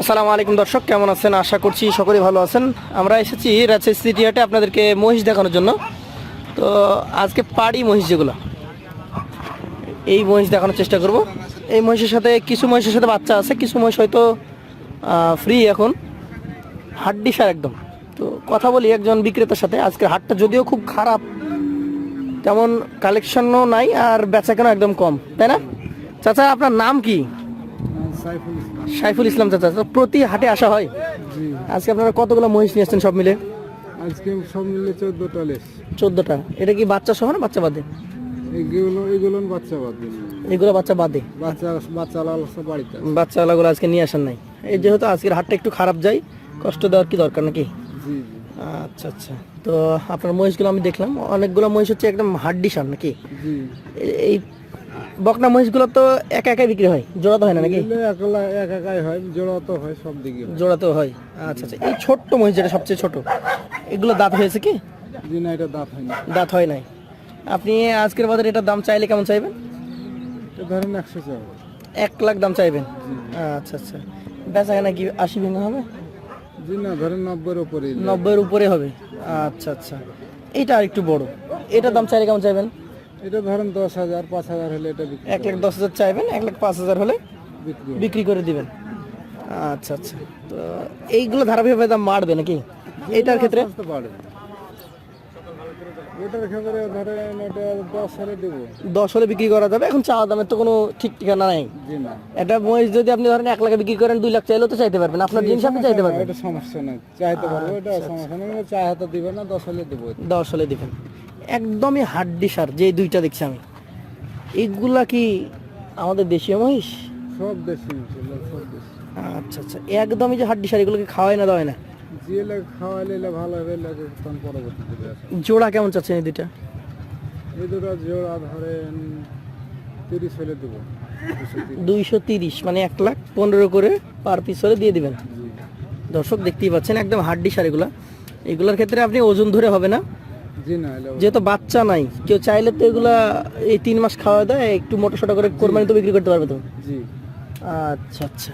আসসালামু আলাইকুম দর্শক, কেমন আছেন? আশা করছি সকলেই ভালো আছেন। আমরা এসেছি রাজশাহী সিটি হাটে আপনাদেরকে মহিষ দেখানোর জন্য। তো আজকে পাড়ি মহিষ যেগুলো, এই মহিষ দেখানোর চেষ্টা করব। এই মহিষের সাথে কিছু মহিষের সাথে বাচ্চা আছে, কিছু মহিষ হয়তো ফ্রি এখন। হাড্ডি সার একদম। তো কথা বলি একজন বিক্রেতার সাথে। আজকের হাটটা যদিও খুব খারাপ, তেমন কালেকশনও নাই আর বেচা কেন একদম কম, তাই না? চাচা, আপনার নাম কি? সাইফুল সাইফুল ইসলাম চাচা তো প্রতি হাটে আসা হয়? আজকে আপনারা কতগুলো মহিষ নিয়ে আসছেন সব মিলে? আজকে সব মিলে চোদ্দটা লেস। চোদ্দটা। এটা কি বাচ্চা সহ না বাচ্চা বাদে? এগুলো এগুলো বাচ্চা বাদ। এগুলো বাচ্চা বাদে। বাচ্চা সব বাড়িতে আজকে নিয়ে আসেন নাই। এই যেহেতু আজকের হাটটা একটু খারাপ যায় কষ্ট দেওয়ার কি দরকার নাকি? আচ্ছা আচ্ছা। তো আপনার মহিষগুলো আমি দেখলাম অনেকগুলো মহিষ হচ্ছে একদম হাড্ডি সার নাকি? এই বকনা মহিষগুলো তো একা একাই বিক্রি হয়? জোড়া তো হয় না নাকি? একলা এক একাই হয় জোড়া তো হয় সব দিকে হয়। জোড়া তো হয়। আচ্ছা আচ্ছা। এই ছোট্ট মহিষ যেটা সবচেয়ে ছোট এগুলো দাঁত হয়েছে কি? জি না এটা দাঁত হয় না দাঁত হয় নাই। আপনি আজকের বাজারে এটার দাম চাইলে কেমন চাইবেন? ধরেন একশো চাও এক লাখ দাম চাইবেন? আচ্ছা আচ্ছা। বেচা কেনা কি আশি ভেঙে হবে? জি না ধরেন নব্বইয়ের উপরে নব্বইয়ের উপরে হবে। আচ্ছা আচ্ছা। এইটা আর একটু বড়। এটার দাম চাইলে কেমন চাইবেন? এটা ধরেন দশ হাজার পাঁচ হাজার হলে এটা এক লাখ দশ হাজার চাইবেন এক লাখ পাঁচ হাজার হলে বিক্রি করে দিবেন। আচ্ছা আচ্ছা। তো এইগুলো ধারাবাহিকভাবে দাম বাড়বে নাকি? ক্ষেত্রে? এটার ক্ষেত্রে ধরেন এটা দশ হলে দেবো। দশ হলে বিক্রি করা যাবে। এখন চাওয়া দামের তো কোনো ঠিক ঠিকানা নাই। এটা মহিষ যদি আপনি ধরেন এক লাখে বিক্রি করেন দুই লাখ চাইলেও তো চাইতে পারবেন। আপনার জিনিস আপনি চাইতে পারবেন। এটা সমস্যা নেই। চাইতে পারব এটা সমস্যা নেই। চাই হাতে দিবে না দশ হলে দেবো। দশ হলে দিবেন। একদমই হাড্ডি সার যে দুইটা দেখছি আমি। এইগুলা কি আমাদের দেশীয় মহিষ? সব দেশি আচ্ছা আচ্ছা। একদমই যে হাড্ডি সার এগুলোকে খাওয়াই না দাওয়াই না? যে লাগে খাওয়ালে ভালো হবে। জোড়া কেমন চাচ্ছেন এই দুইটা? এই দুটো জোড়া ধরেন তিরিশ হলে দেবো। দুইশো তিরিশ মানে এক লাখ পনেরো করে পার পিস হলে দিয়ে দিবেন। দর্শক দেখতেই পাচ্ছেন একদম হাড্ডি সার এগুলা। এগুলোর ক্ষেত্রে আপনি ওজন ধরে হবে না। যেহেতু বাচ্চা নাই কেউ চাইলে তো এগুলা এই তিন মাস খাওয়া দেয় একটু মোটা সোটা করে কোরবানি তো বিক্রি করতে পারবে তো জি। আচ্ছা আচ্ছা।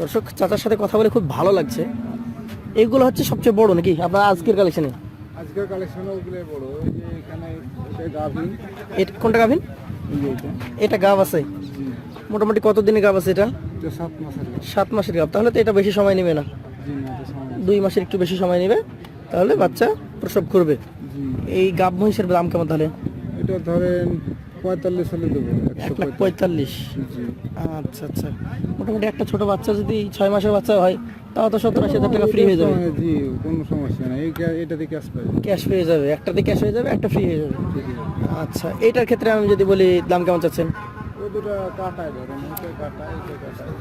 দর্শক চাচার সাথে কথা বলে খুব ভালো লাগছে। এগুলো হচ্ছে সবচেয়ে বড় নাকি আপনার আজকের কালেকশনে আজকের কালেকশন বড় এখানে গাভিন। এটা কোনটা গাভিন? এটা। গাব আছে। মোটামুটি কত দিনের গাব আছে এটা? সাত মাসের গাভ। গাব তাহলে তো এটা বেশি সময় নেবে না। দুই মাসের একটু বেশি সময় নেবে। তাহলে বাচ্চা প্রসব করবে? এই গাব মহিষের দাম কেমন তাহলে? এটা ধরেন পঁয়তাল্লিশ হলে দেবো এক লাখ পঁয়তাল্লিশ। আচ্ছা আচ্ছা। মোটামুটি একটা ছোট বাচ্চা যদি ছয় মাসের বাচ্চা হয় তাও তো সত্তর আশি হাজার টাকা ফ্রি হয়ে যাবে। জি কোনো সমস্যা নেই। এই ক্যা- এটা দিয়ে ক্যাশ পাবে ক্যাশ হয়ে যাবে। একটাতে ক্যাশ হয়ে যাবে একটা ফ্রি হয়ে যাবে। আচ্ছা এইটার ক্ষেত্রে আমি যদি বলি দাম কেমন চাচ্ছেন?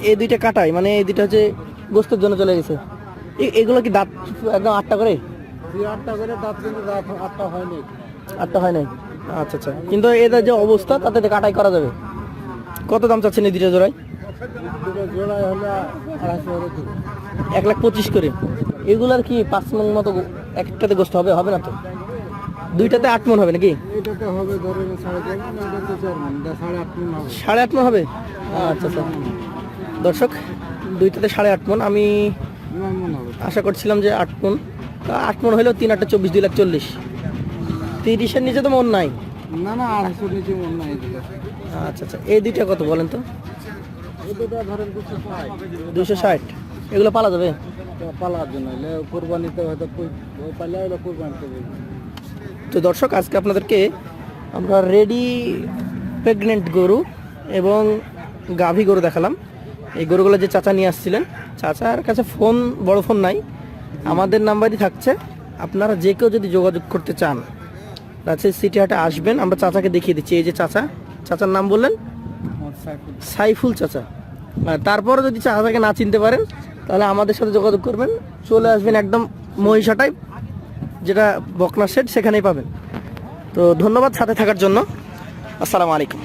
এই দুইটা কাটাই মানে এই দুইটা হচ্ছে গোস্তের জন্য চলে গেছে। এগুলো কি দাঁত একদম আটটা করে? জি আটটা করে দাঁত কিন্তু আটটা হয়নি। আটটা হয় নাই আচ্ছা আচ্ছা। কিন্তু এদের যে অবস্থা তাতে কাটাই করা যাবে। কত দাম চাচ্ছেন এই দুইটা জোড়ায়? দুটো জোড়ায় হলে আড়াইশো এক লাখ পঁচিশ করে। এগুলার কি পাঁচ মন মতো একটাতে গোস্ত হবে? হবে না তো? দুইটাতে আট মন হবে নাকি? হবে সাড়ে আট মন হবে। আচ্ছা আচ্ছা। দর্শক দুইটাতে সাড়ে আট মন। আমি আশা করছিলাম যে আট মন। আট মন হলেও তিন আটটা চব্বিশ দুই লাখ চল্লিশ। তিরিশের নিচে তো মন নাই। না না আড়াইশোর নিচে মন নাই আচ্ছা আচ্ছা এই দুইটা কত বলেন তো? এই দুটো ধরেন দুশো ষাট। এগুলো পালা যাবে? পালার জন্য। কোরবানিতে হয়তো ওই পাইলে কোরবানিতে তো দর্শক আজকে আপনাদেরকে আমরা রেডি প্রেগনেন্ট গরু এবং গাভী গরু দেখালাম। এই গরুগুলো যে চাচা নিয়ে আসছিলেন চাচার কাছে ফোন বড় ফোন নাই। আমাদের নাম্বারই থাকছে। আপনারা যে কেউ যদি যোগাযোগ করতে চান, রাজশাহী সিটি হাটে আসবেন, আমরা চাচাকে দেখিয়ে দিচ্ছি। এই যে চাচা, চাচার নাম বললেন? সাইফুল চাচা। তারপরে যদি চাচাকে না চিনতে পারেন, তাহলে আমাদের সাথে যোগাযোগ করবেন। চলে আসবেন একদম মহিষাটায় যেটা বকনা সেট সেখানেই পাবেন। তো ধন্যবাদ সাথে থাকার জন্য। আসসালামু আলাইকুম।